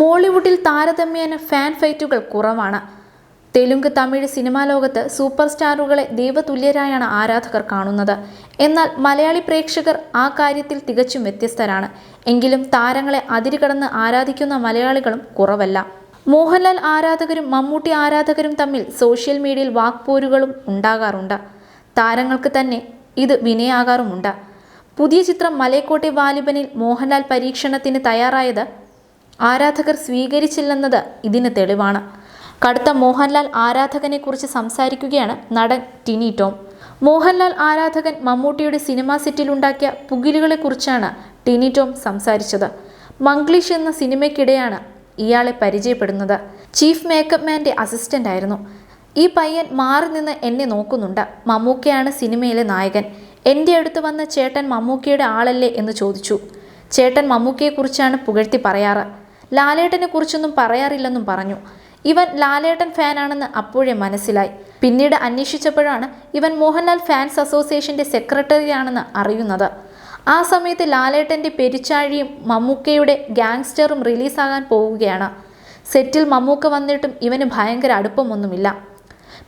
മോളിവുഡിൽ താരതമ്യേന ഫാൻ ഫൈറ്റുകൾ കുറവാണ്. തെലുങ്ക് തമിഴ് സിനിമാ ലോകത്ത് സൂപ്പർ സ്റ്റാറുകളെ ദൈവതുല്യരായാണ് ആരാധകർ കാണുന്നത്. എന്നാൽ മലയാളി പ്രേക്ഷകർ ആ കാര്യത്തിൽ തികച്ചും വ്യത്യസ്തരാണ്. എങ്കിലും താരങ്ങളെ അതിരുകടന്ന് ആരാധിക്കുന്ന മലയാളികളും കുറവല്ല. മോഹൻലാൽ ആരാധകരും മമ്മൂട്ടി ആരാധകരും തമ്മിൽ സോഷ്യൽ മീഡിയയിൽ വാക്പോരുകളും ഉണ്ടാകാറുണ്ട്. താരങ്ങൾക്ക് തന്നെ ഇത് വിനയാകാറുമുണ്ട്. പുതിയ ചിത്രം മലയക്കോട്ടെ വാലിബനിൽ മോഹൻലാൽ പരീക്ഷണത്തിന് തയ്യാറായത് ആരാധകർ സ്വീകരിച്ചില്ലെന്നത് ഇതിന് തെളിവാണ്. കടുത്ത മോഹൻലാൽ ആരാധകനെക്കുറിച്ച് സംസാരിക്കുകയാണ് നടൻ ടിനി ടോം. മോഹൻലാൽ ആരാധകൻ മമ്മൂട്ടിയുടെ സിനിമാ സെറ്റിലുണ്ടാക്കിയ പുകിലുകളെക്കുറിച്ചാണ് ടിനി ടോം സംസാരിച്ചത്. മംഗ്ലീഷ് എന്ന സിനിമയ്ക്കിടെയാണ് ഇയാളെ പരിചയപ്പെടുന്നത്. ചീഫ് മേക്കപ്പ് മാന്റെ അസിസ്റ്റന്റ് ആയിരുന്നു. ഈ പയ്യൻ മാറി നിന്ന് എന്നെ നോക്കുന്നുണ്ട്. മമ്മൂക്കയാണ് സിനിമയിലെ നായകൻ. എന്റെ അടുത്ത് വന്ന ചേട്ടൻ മമ്മൂക്കയുടെ ആളല്ലേ എന്ന് ചോദിച്ചു. ചേട്ടൻ മമ്മൂക്കയെക്കുറിച്ചാണ് പുകഴ്ത്തി പറയാറ്. ലാലേട്ടനെ കുറിച്ചൊന്നും പറയാറില്ലെന്നും പറഞ്ഞു. ഇവൻ ലാലേട്ടൻ ഫാനാണെന്ന് അപ്പോഴേ മനസ്സിലായി. പിന്നീട് അന്വേഷിച്ചപ്പോഴാണ് ഇവൻ മോഹൻലാൽ ഫാൻസ് അസോസിയേഷന്റെ സെക്രട്ടറിയാണെന്ന് അറിയുന്നത്. ആ സമയത്ത് ലാലേട്ടന്റെ പെരിച്ചാഴിയും മമ്മൂക്കയുടെ ഗാങ്സ്റ്ററും റിലീസാകാൻ പോവുകയാണ്. സെറ്റിൽ മമ്മൂക്ക വന്നിട്ടും ഇവന് ഭയങ്കര അടുപ്പമൊന്നുമില്ല.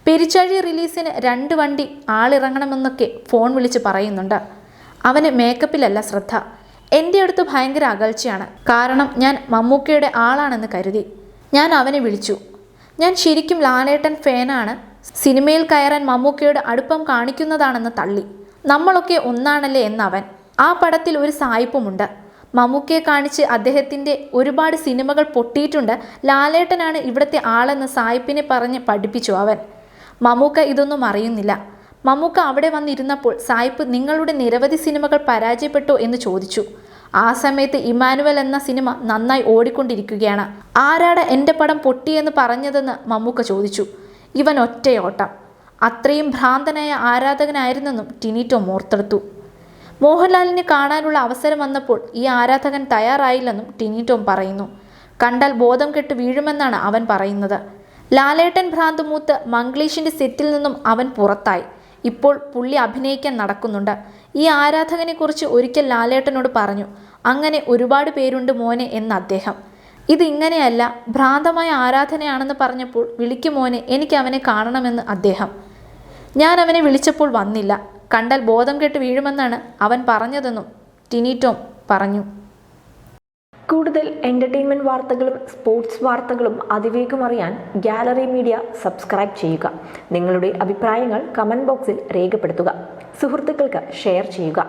പെരിച്ചാഴി റിലീസിന് രണ്ട് വണ്ടി ആളിറങ്ങണമെന്നൊക്കെ ഫോൺ വിളിച്ച് പറയുന്നുണ്ട്. അവന് മേക്കപ്പിലല്ല ശ്രദ്ധ. എന്റെ അടുത്ത് ഭയങ്കര അകൽച്ചയാണ്. കാരണം ഞാൻ മമ്മൂക്കയുടെ ആളാണെന്ന് കരുതി. ഞാൻ അവനെ വിളിച്ചു. ഞാൻ ശരിക്കും ലാലേട്ടൻ ഫാനാണ്. സിനിമയിൽ കയറാൻ മമ്മൂക്കയുടെ അടുപ്പം കാണിക്കുന്നതാണെന്ന് തള്ളി. നമ്മളൊക്കെ ഒന്നാണല്ലേ എന്നവൻ. ആ പടത്തിൽ ഒരു സായിപ്പുമുണ്ട്. മമ്മൂക്കയെ കാണിച്ച് അദ്ദേഹത്തിന്റെ ഒരുപാട് സിനിമകൾ പൊട്ടിയിട്ടുണ്ട്. ലാലേട്ടനാണ് ഇവിടുത്തെ ആളെന്ന് സായിപ്പിനെ പറഞ്ഞ് പഠിപ്പിച്ചു അവൻ. മമ്മൂക്ക ഇതൊന്നും അറിയുന്നില്ല. മമ്മൂക്ക അവിടെ വന്നിരുന്നപ്പോൾ സായിപ്പ് നിങ്ങളുടെ നിരവധി സിനിമകൾ പരാജയപ്പെട്ടോ എന്ന് ചോദിച്ചു. ആ സമയത്ത് ഇമാനുവൽ എന്ന സിനിമ നന്നായി ഓടിക്കൊണ്ടിരിക്കുകയാണ്. ആരാണ് എന്റെ പടം പൊട്ടിയെന്ന് പറഞ്ഞതെന്ന് മമ്മൂക്ക ചോദിച്ചു. ഇവൻ ഒറ്റയോട്ടം. അത്രയും ഭ്രാന്തനായ ആരാധകനായിരുന്നെന്നും ടിനിറ്റോ മോർത്തെടുത്തു. മോഹൻലാലിനെ കാണാനുള്ള അവസരം വന്നപ്പോൾ ഈ ആരാധകൻ തയ്യാറായില്ലെന്നും ടിനിറ്റോം പറയുന്നു. കണ്ടാൽ ബോധം കെട്ട് വീഴുമെന്നാണ് അവൻ പറയുന്നത്. ലാലേട്ടൻ ഭ്രാന്ത് മൂത്ത് മംഗ്ലീഷിന്റെ സെറ്റിൽ നിന്നും അവൻ പുറത്തായി. ഇപ്പോൾ പുള്ളി അഭിനയിക്കാൻ നടക്കുന്നുണ്ട്. ഈ ആരാധകനെക്കുറിച്ച് ഒരിക്കൽ ലാലേട്ടനോട് പറഞ്ഞു. അങ്ങനെ ഒരുപാട് പേരുണ്ട് മോനെ എന്ന് അദ്ദേഹം. ഇതിങ്ങനെയല്ല ഭ്രാന്തമായ ആരാധനയാണെന്ന് പറഞ്ഞപ്പോൾ വിളിക്കും മോനെ എനിക്ക് അവനെ കാണണമെന്ന് അദ്ദേഹം. ഞാൻ അവനെ വിളിച്ചപ്പോൾ വന്നില്ല. കണ്ടാൽ ബോധം കെട്ട് വീഴുമെന്നാണ് അവൻ പറഞ്ഞതെന്നും ടിനിറ്റോം പറഞ്ഞു. കൂടുതൽ എന്റർടൈൻമെന്റ് വാർത്തകളും സ്പോർട്സ് വാർത്തകളും അതിവേഗം അറിയാൻ ഗാലറി മീഡിയ സബ്സ്ക്രൈബ് ചെയ്യുക. നിങ്ങളുടെ അഭിപ്രായങ്ങൾ കമന്റ് ബോക്സിൽ രേഖപ്പെടുത്തുക. സുഹൃത്തുക്കൾക്ക് ഷെയർ ചെയ്യുക.